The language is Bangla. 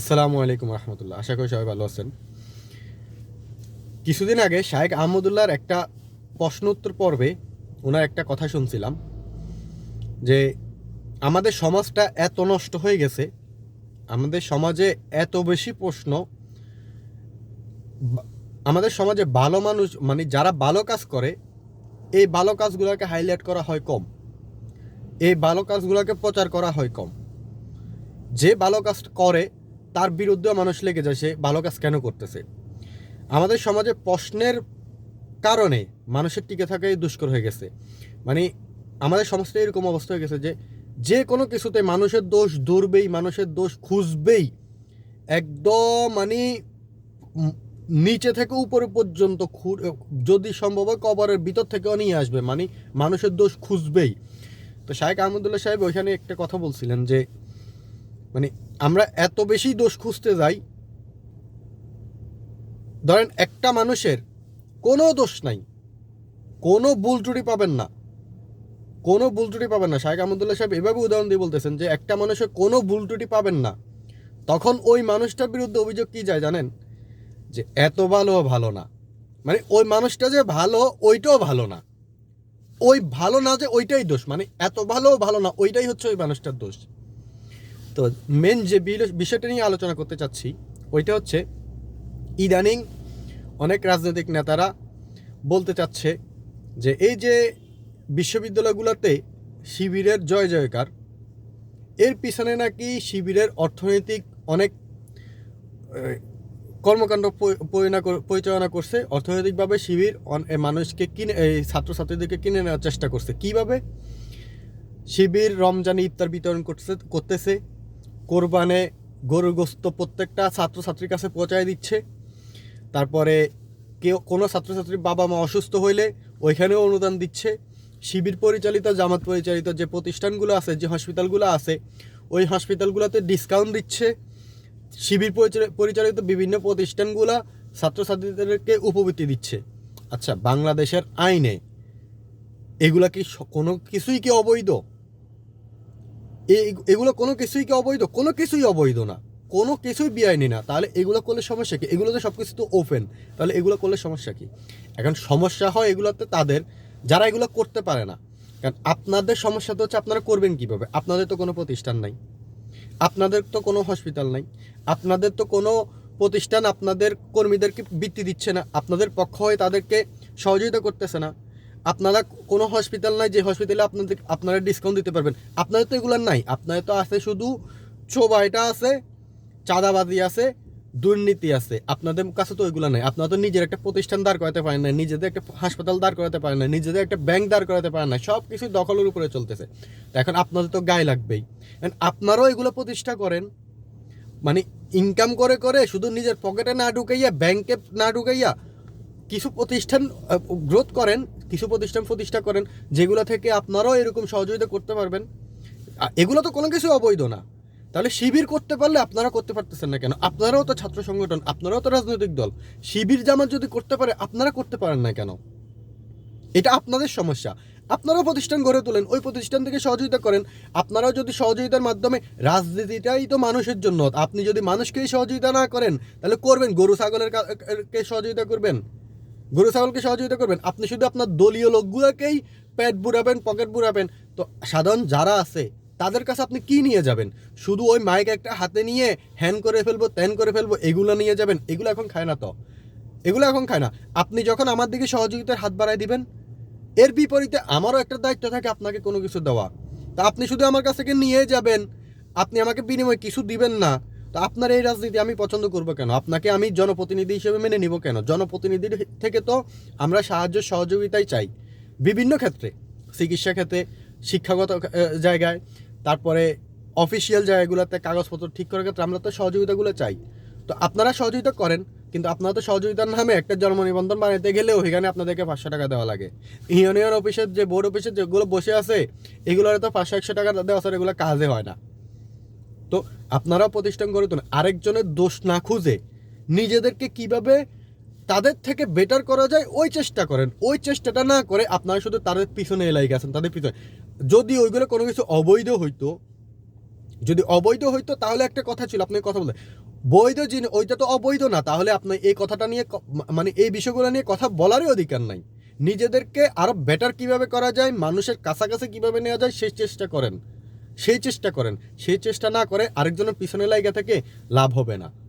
আসসালামু আলাইকুম রহমতুল্লাহ। আশা করি সবাই ভালো আছেন। কিছুদিন আগে শাহেক আহমদুল্লাহর একটা প্রশ্ন উত্তর পর্বে ওনার একটা কথা শুনছিলাম যে, আমাদের সমাজটা এত নষ্ট হয়ে গেছে, আমাদের সমাজে এত বেশি প্রশ্ন আমাদের সমাজে ভালো মানুষ মানে যারা ভালো কাজ করে, এই ভালো কাজগুলোকে হাইলাইট করা হয় কম। এই ভালো কাজগুলোকে প্রচার করা হয় কম। যে ভালো কাজ করে তার বিরুদ্ধে মানুষ লেগে যায়, সে ভালো কাজ কেন করতেছে? আমাদের সমাজে প্রশ্নের কারণে মানুষের টিকে থাকাই দুষ্কর হয়ে গেছে। মানে আমাদের সমাজটা এরকম অবস্থা হয়ে গেছে যে যে কোনো কিছুতে মানুষের দোষ ধরবেই, মানুষের দোষ খুঁজবেই, একদম মানে নিচে থেকে উপরে পর্যন্ত যদি সম্ভব হয় কবরের ভিতর থেকেও নিয়ে আসবে মানে মানুষের দোষ খুঁজবেই। তো শাহেক আহমদুল্লাহ সাহেব ওইখানে একটা কথা বলছিলেন যে মানে আমরা এত বেশি দোষ খুঁজতে যাই, ধরেন একটা মানুষের কোনো দোষ নাই, কোনো ভুল ত্রুটি পাবেন না, কোনো ভুল ত্রুটি পাবেন না। শাহেক আহমদুল্লাহ সাহেব এভাবে উদাহরণ দিয়ে বলতেছেন যে একটা মানুষের কোনো ভুল ত্রুটি পাবেন না, তখন ওই মানুষটার বিরুদ্ধে অভিযোগ কি যায় জানেন? যে এত ভালো ভালো না। মানে ওই মানুষটা যে ভালো, ওইটাও ভালো না। ওই ভালো না যে ওইটাই দোষ মানে এত ভালো ভালো না, ওইটাই হচ্ছে ওই মানুষটার দোষ। তো মেন যে বিষয়টা নিয়ে আলোচনা করতে চাচ্ছি, ওইটা হচ্ছে ইদানিং অনেক রাজনৈতিক নেতারা বলতে চাচ্ছে যে এই যে বিশ্ববিদ্যালয়গুলোতে শিবিরের জয় জয়কার, এর পিছনে নাকি শিবিরের অর্থনৈতিক অনেক কর্মকাণ্ড পরিচালনা করছে, অর্থনৈতিকভাবে শিবির মানুষকে কিনে এই ছাত্রছাত্রীদেরকে কিনে নেওয়ার চেষ্টা করছে। কীভাবে শিবির রমজানে ইফতার বিতরণ করছে করতেছে? কোরবানে গরুর গোস্ত প্রত্যেকটা ছাত্রছাত্রীর কাছে পৌঁছায় দিচ্ছে। তারপরে কেউ, কোনো ছাত্রছাত্রীর বাবা মা অসুস্থ হইলে ওইখানেও অনুদান দিচ্ছে। শিবির পরিচালিত, জামাত পরিচালিত যে প্রতিষ্ঠানগুলো আছে, যে হসপিটালগুলো আছে, ওই হসপিটালগুলোতে ডিসকাউন্ট দিচ্ছে। শিবির পরিচালিত বিভিন্ন প্রতিষ্ঠানগুলো ছাত্রছাত্রীদেরকে উপবৃত্তি দিচ্ছে। আচ্ছা বাংলাদেশের আইনে এগুলা কি কোনো কিছুই কি অবৈধ? এগুলো কোনো কিছুই কি অবৈধ? কোনো কিছুই অবৈধ না। কোনো কিছুই বেআইনি না। তাহলে এগুলো করলে সমস্যা কি? এগুলো তো সব কিছু তো ওপেন তাহলে এগুলো করলে সমস্যা কি? এখন সমস্যা হয় এগুলোতে তাদের, যারা এগুলো করতে পারে না। কারণ আপনাদের সমস্যা তো হচ্ছে আপনারা করবেন কীভাবে? আপনাদের তো কোনো প্রতিষ্ঠান নাই। আপনাদের তো কোনো হসপিটাল নাই। আপনাদের তো কোনো প্রতিষ্ঠান আপনাদের কর্মীদেরকে বৃত্তি দিচ্ছে না। আপনাদের পক্ষ হয়ে তাদেরকে সহযোগিতা করতেছে না। আপনারা কোনো হসপিটাল নাই, যে হসপিটালে আপনাদের, আপনারা ডিসকাউন্ট দিতে পারবেন। আপনাদের তো এগুলো নাই। আপনাদের তো আছে শুধু ছোবাইটা আছে, চাঁদাবাজি আছে, দুর্নীতি আছে। আপনাদের কাছে তো ওইগুলো নাই। আপনারা তো নিজের একটা প্রতিষ্ঠান দাঁড় করাতে পারেন না নিজেদের একটা হাসপাতাল দাঁড় করাতে পারেন না নিজেদের একটা ব্যাংক দাঁড় করাতে পারেন না সব কিছু দখলের উপরে চলতেছে। তো এখন আপনাদের তো গায়ে লাগবেই। And আপনারাও এগুলো প্রতিষ্ঠা করেন। মানে ইনকাম করে করে শুধু নিজের পকেটে না ঢুকাইয়া ব্যাংকে না ঢুকাইয়া কিছু প্রতিষ্ঠান গ্রোথ করেন। কিছু প্রতিষ্ঠান প্রতিষ্ঠা করেন, যেগুলো থেকে আপনারাও এরকম সহযোগিতা করতে পারবেন। এগুলো তো কোনো কিছু অবৈধ না। তাহলে শিবির করতে পারলে আপনারা করতে পারতেছেন না কেন? আপনারাও তো ছাত্র সংগঠন, আপনারাও তো রাজনৈতিক দল। শিবির জামাত যদি করতে পারে, আপনারা করতে পারেন না কেন? এটা আপনাদের সমস্যা। আপনারাও প্রতিষ্ঠান গড়ে তোলেন, ওই প্রতিষ্ঠান থেকে সহযোগিতা করেন। আপনারাও যদি সহযোগিতার মাধ্যমে, রাজনীতিটাই তো মানুষের জন্য। আপনি যদি মানুষকেই সহযোগিতা না করেন, তাহলে করবেন, গরু, ছাগলের কে সহযোগিতা করবেন? গরু ছাগলকে সহযোগিতা করবেন। আপনি শুধু আপনার দলীয় লোকগুলোকেই পেট বুড়াবেন, পকেট বুড়াবেন। তো সাধারণ যারা আছে, তাদের কাছে আপনি কি নিয়ে যাবেন? শুধু ওই মাইক একটা হাতে নিয়ে হ্যান করে ফেলব, ত্যান করে ফেলব, এগুলো নিয়ে যাবেন? এগুলো এখন খায় না তো। এগুলো এখন খায় না। আপনি যখন আমার দিকে সহযোগিতার হাত বাড়ায় দিবেন, এর বিপরীতে আমারও একটা দায়িত্ব থাকে আপনাকে কোনো কিছু দেওয়া। তা আপনি শুধু আমার কাছ থেকে নিয়ে যাবেন। আপনি আমাকে বিনিময়ে কিছু দিবেন না। তো আপনার এই রাজনীতি আমি পছন্দ করব কেন? আপনাকে আমি জনপ্রতিনিধি হিসেবে মেনে নিব কেন? জনপ্রতিনিধির থেকে তো আমরা সাহায্য সহযোগিতাই চাই। বিভিন্ন ক্ষেত্রে, চিকিৎসা ক্ষেত্রে, শিক্ষাগত জায়গায়, তারপরে অফিসিয়াল জায়গাগুলোতে কাগজপত্র ঠিক করার ক্ষেত্রে আমরা তো সহযোগিতাগুলো চাই। তো আপনারা সহযোগিতা করেন, কিন্তু আপনারা তো সহযোগিতার নামে একটা জন্ম নিবন্ধন বানাতে গেলেও এখানে আপনাদেরকে পাঁচশো টাকা দেওয়া লাগে। ইউনিয়ন অফিসের যে, বোর্ড অফিসের যেগুলো বসে আছে, এগুলোর তো পাঁচশো, একশো টাকা দেওয়া ছাড়া এগুলো কাজে হয় না। তো আপনারা প্রতিষ্ঠান গড়ে তুলেন। আরেকজনের দোষ না খুঁজে নিজেদেরকে কীভাবে তাদের থেকে বেটার করা যায়, ওই চেষ্টা করেন। ওই চেষ্টাটা না করে আপনারা শুধু তাদের পিছনে এলাই গেছেন, তাদের পিছনে। যদি ওইগুলো কোনো কিছু অবৈধ হইতো, যদি অবৈধ হইতো, তাহলে একটা কথা ছিল, আপনি কথা বলেন। বৈধ জিনিস, ওইটা তো অবৈধ না, তাহলে আপনার এই কথাটা নিয়ে মানে এই বিষয়গুলো নিয়ে কথা বলারই অধিকার নাই। নিজেদেরকে আরও বেটার কীভাবে করা যায়, মানুষের কাছাকাছি কীভাবে নেওয়া যায়, সেই চেষ্টা করেন। সেই চেষ্টা করেন। সেই চেষ্টা না করে আরেকজনের পিছনে লাইগা থেকে লাভ হবে না।